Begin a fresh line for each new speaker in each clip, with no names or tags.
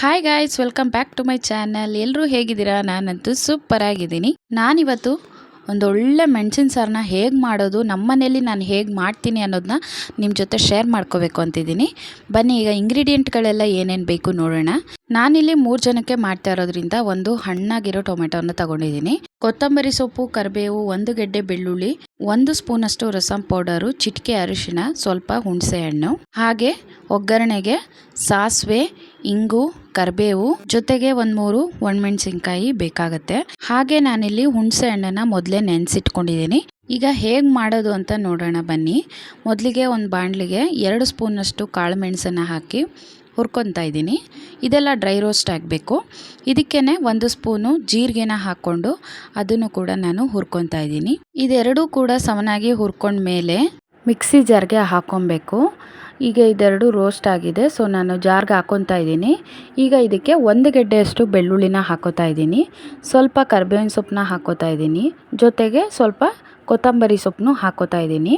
Hi guys welcome back to my channel ಎಲ್ಲರೂ ಹೇಗಿದ್ದೀರಾ? ನಾನಂತೂ ಸೂಪರ್ ಆಗಿದ್ದೀನಿ. ನಾನಿವತ್ತು ಒಂದು ಒಳ್ಳೆ ಮೆಣಸಿನ ಸಾರನ್ನ ಹೇಗೆ ಮಾಡೋದು ನಮ್ಮ ಮನೆಯಲ್ಲಿ ನಾನು ಹೇಗೆ ಮಾಡ್ತೀನಿ ಅನ್ನೋದನ್ನ ನಿಮ್ಮ ಜೊತೆ ಶೇರ್ ಮಾಡ್ಕೋಬೇಕು ಅಂತಿದ್ದೀನಿ. ಬನ್ನಿ, ಈಗ ಇಂಗ್ರೀಡಿಯೆಂಟ್ಗಳೆಲ್ಲ ಏನೇನು ಬೇಕು ನೋಡೋಣ. ನಾನಿಲ್ಲಿ ಮೂರು ಜನಕ್ಕೆ ಮಾಡ್ತಾ ಇರೋದ್ರಿಂದ ಒಂದು ಹಣ್ಣಾಗಿರೋ ಟೊಮೆಟೊನ ತಗೊಂಡಿದ್ದೀನಿ. ಕೊತ್ತಂಬರಿ ಸೊಪ್ಪು, ಕರಿಬೇವು, ಒಂದು ಗೆಡ್ಡೆ ಬೆಳ್ಳುಳ್ಳಿ, ಒಂದು ಸ್ಪೂನ್ ಅಷ್ಟು ರಸಂ ಪೌಡರು, ಚಿಟಿಕೆ ಅರಿಶಿನ ಸ್ವಲ್ಪ ಹುಣಸೆ ಹಣ್ಣು. ಹಾಗೆ ಒಗ್ಗರಣೆಗೆ ಸಾಸಿವೆ, ಇಂಗು, ಕರಿಬೇವು, ಜೊತೆಗೆ ಒಂದು ಮೂರು ಒಣಮೆಣಸಿನ್ಕಾಯಿ ಬೇಕಾಗತ್ತೆ. ಹಾಗೆ ನಾನಿಲ್ಲಿ ಹುಣಸೆ ಹಣ್ಣನ್ನು ಮೊದಲೇ ನೆನೆಸಿಟ್ಕೊಂಡಿದ್ದೀನಿ. ಈಗ ಹೇಗೆ ಮಾಡೋದು ಅಂತ ನೋಡೋಣ ಬನ್ನಿ. ಮೊದಲಿಗೆ ಒಂದು ಬಾಣಲಿಗೆ ಎರಡು ಸ್ಪೂನಷ್ಟು ಕಾಳು ಮೆಣಸನ್ನು ಹಾಕಿ ಹುರ್ಕೊತಾ ಇದ್ದೀನಿ. ಇದೆಲ್ಲ ಡ್ರೈ ರೋಸ್ಟ್ ಆಗಬೇಕು. ಇದಕ್ಕೇ ಒಂದು ಸ್ಪೂನು ಜೀರಿಗೆನ ಹಾಕ್ಕೊಂಡು ಅದನ್ನು ಕೂಡ ನಾನು ಹುರ್ಕೊತಾ ಇದ್ದೀನಿ. ಇದೆರಡೂ ಕೂಡ ಸಮನಾಗಿ ಹುರ್ಕೊಂಡ ಮೇಲೆ ಮಿಕ್ಸಿ ಜಾರ್ಗೆ ಹಾಕ್ಕೊಬೇಕು ಈಗ ಇದೆರಡು ರೋಸ್ಟ್ ಆಗಿದೆ, ಸೊ ನಾನು ಜಾರ್ಗೆ ಹಾಕ್ಕೊತಾ ಇದ್ದೀನಿ. ಈಗ ಇದಕ್ಕೆ ಒಂದು ಗೆಡ್ಡೆಯಷ್ಟು ಬೆಳ್ಳುಳ್ಳಿನ ಹಾಕೋತಾ ಇದ್ದೀನಿ. ಸ್ವಲ್ಪ ಕರ್ಬೇವಿನ ಸೊಪ್ಪನ್ನ ಹಾಕೋತಾ ಇದ್ದೀನಿ. ಜೊತೆಗೆ ಸ್ವಲ್ಪ ಕೊತ್ತಂಬರಿ ಸೊಪ್ಪನ್ನು ಹಾಕೋತಾ ಇದ್ದೀನಿ.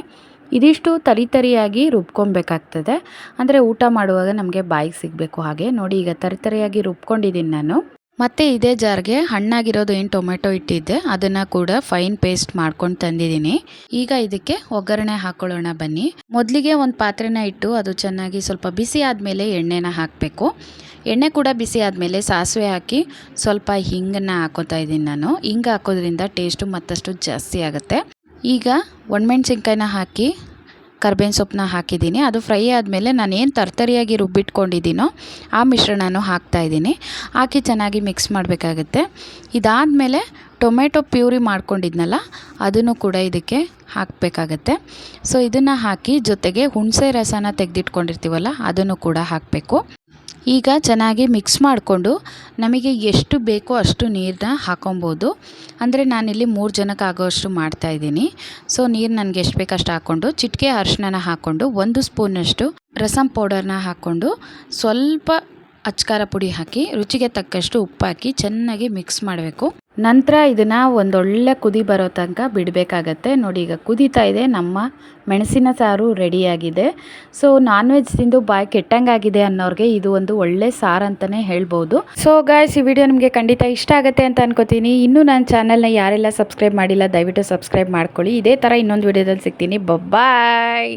ಇದಿಷ್ಟು ತರಿ ತರಿಯಾಗಿ ರುಬ್ಕೊಬೇಕಾಗ್ತದೆ. ಅಂದರೆ ಊಟ ಮಾಡುವಾಗ ನಮಗೆ ಬಾಯಿಗೆ ಸಿಗಬೇಕು ಹಾಗೆ. ನೋಡಿ, ಈಗ ತರಿ ತರಿಯಾಗಿ ರುಬ್ಕೊಂಡಿದ್ದೀನಿ ನಾನು. ಮತ್ತು ಇದೇ ಜಾರ್ಗೆ ಹಣ್ಣಾಗಿರೋದು ಏನು ಟೊಮೆಟೊ ಇಟ್ಟಿದ್ದೆ. ಅದನ್ನು ಕೂಡ ಫೈನ್ ಪೇಸ್ಟ್ ಮಾಡ್ಕೊಂಡು ತಂದಿದ್ದೀನಿ ಈಗ ಇದಕ್ಕೆ ಒಗ್ಗರಣೆ ಹಾಕೊಳ್ಳೋಣ ಬನ್ನಿ. ಮೊದಲಿಗೆ ಒಂದು ಪಾತ್ರೆನ ಇಟ್ಟು ಅದು ಚೆನ್ನಾಗಿ ಸ್ವಲ್ಪ ಬಿಸಿ ಆದಮೇಲೆ ಎಣ್ಣೆನ ಹಾಕಬೇಕು. ಎಣ್ಣೆ ಕೂಡ ಬಿಸಿ ಆದಮೇಲೆ ಸಾಸಿವೆ ಹಾಕಿ ಸ್ವಲ್ಪ ಹಿಂಗನ್ನು ಹಾಕೋತಾ ಇದ್ದೀನಿ ನಾನು. ಹಿಂಗೆ ಹಾಕೋದ್ರಿಂದ ಟೇಸ್ಟು ಮತ್ತಷ್ಟು ಜಾಸ್ತಿ ಆಗುತ್ತೆ. ಈಗ ಒಣಮೆಣ್ಸಿನ್ಕಾಯಿನ ಹಾಕಿ, ಕರ್ಬೇವಿನ ಸೊಪ್ಪನ್ನ ಹಾಕಿದ್ದೀನಿ. ಅದು ಫ್ರೈ ಆದಮೇಲೆ ನಾನು ಏನು ತರ್ತರಿಯಾಗಿ ರುಬ್ಬಿಟ್ಕೊಂಡಿದ್ದೀನೋ ಆ ಮಿಶ್ರಣನೂ ಹಾಕ್ತಾಯಿದ್ದೀನಿ ಹಾಕಿ ಚೆನ್ನಾಗಿ ಮಿಕ್ಸ್ ಮಾಡಬೇಕಾಗುತ್ತೆ. ಇದಾದಮೇಲೆ ಟೊಮೆಟೊ ಪ್ಯೂರಿ ಮಾಡ್ಕೊಂಡಿದ್ನಲ್ಲ, ಅದನ್ನು ಕೂಡ ಇದಕ್ಕೆ ಹಾಕಬೇಕಾಗತ್ತೆ. ಸೊ ಇದನ್ನು ಹಾಕಿ ಜೊತೆಗೆ ಹುಣಸೆ ರಸನ ತೆಗೆದಿಟ್ಕೊಂಡಿರ್ತೀವಲ್ಲ, ಅದನ್ನು ಕೂಡ ಹಾಕಬೇಕು. ಈಗ ಚೆನ್ನಾಗಿ ಮಿಕ್ಸ್ ಮಾಡಿಕೊಂಡು ನಮಗೆ ಎಷ್ಟು ಬೇಕೋ ಅಷ್ಟು ನೀರನ್ನ ಹಾಕೊಬೋದು. ಅಂದರೆ ನಾನಿಲ್ಲಿ ಮೂರು ಜನಕ್ಕೆ ಆಗೋಷ್ಟು ಮಾಡ್ತಾಯಿದ್ದೀನಿ ಸೊ ನೀರು ನನಗೆ ಎಷ್ಟು ಬೇಕಷ್ಟು ಹಾಕ್ಕೊಂಡು, ಚಿಟಿಕೆ ಅರಿಶಿನ ಹಾಕ್ಕೊಂಡು, ಒಂದು ಸ್ಪೂನಷ್ಟು ರಸಂ ಪೌಡರ್ನ ಹಾಕ್ಕೊಂಡು, ಸ್ವಲ್ಪ ಅಚ್ಕಾರ ಪುಡಿ ಹಾಕಿ, ರುಚಿಗೆ ತಕ್ಕಷ್ಟು ಉಪ್ಪು ಹಾಕಿ ಚೆನ್ನಾಗಿ ಮಿಕ್ಸ್ ಮಾಡಬೇಕು. ನಂತರ ಇದನ್ನು ಒಂದೊಳ್ಳೆ ಕುದಿ ಬರೋ ತನಕ ಬಿಡಬೇಕಾಗತ್ತೆ. ನೋಡಿ, ಈಗ ಕುದೀತಾ ಇದೆ. ನಮ್ಮ ಮೆಣಸಿನ ಸಾರು ರೆಡಿಯಾಗಿದೆ. ಸೊ ನಾನ್ ವೆಜ್ ತಿಂದು ಬಾಯಿ ಕೆಟ್ಟಂಗಾಗಿದೆ ಅನ್ನೋರಿಗೆ ಇದು ಒಂದು ಒಳ್ಳೆ ಸಾರು ಅಂತಲೇ ಹೇಳ್ಬೋದು. ಸೊ ಗಾಯ್ಸ್ ಈ ವಿಡಿಯೋ ನಿಮಗೆ ಖಂಡಿತ ಇಷ್ಟ ಆಗುತ್ತೆ ಅಂತ ಅನ್ಕೋತೀನಿ. ಇನ್ನೂ ನನ್ನ ಚಾನಲ್ನ ಯಾರೆಲ್ಲ ಸಬ್ಸ್ಕ್ರೈಬ್ ಮಾಡಿಲ್ಲ, ದಯವಿಟ್ಟು ಸಬ್ಸ್ಕ್ರೈಬ್ ಮಾಡ್ಕೊಳ್ಳಿ. ಇದೇ ಥರ ಇನ್ನೊಂದು ವಿಡಿಯೋದಲ್ಲಿ ಸಿಗ್ತೀನಿ. ಬಾಯ್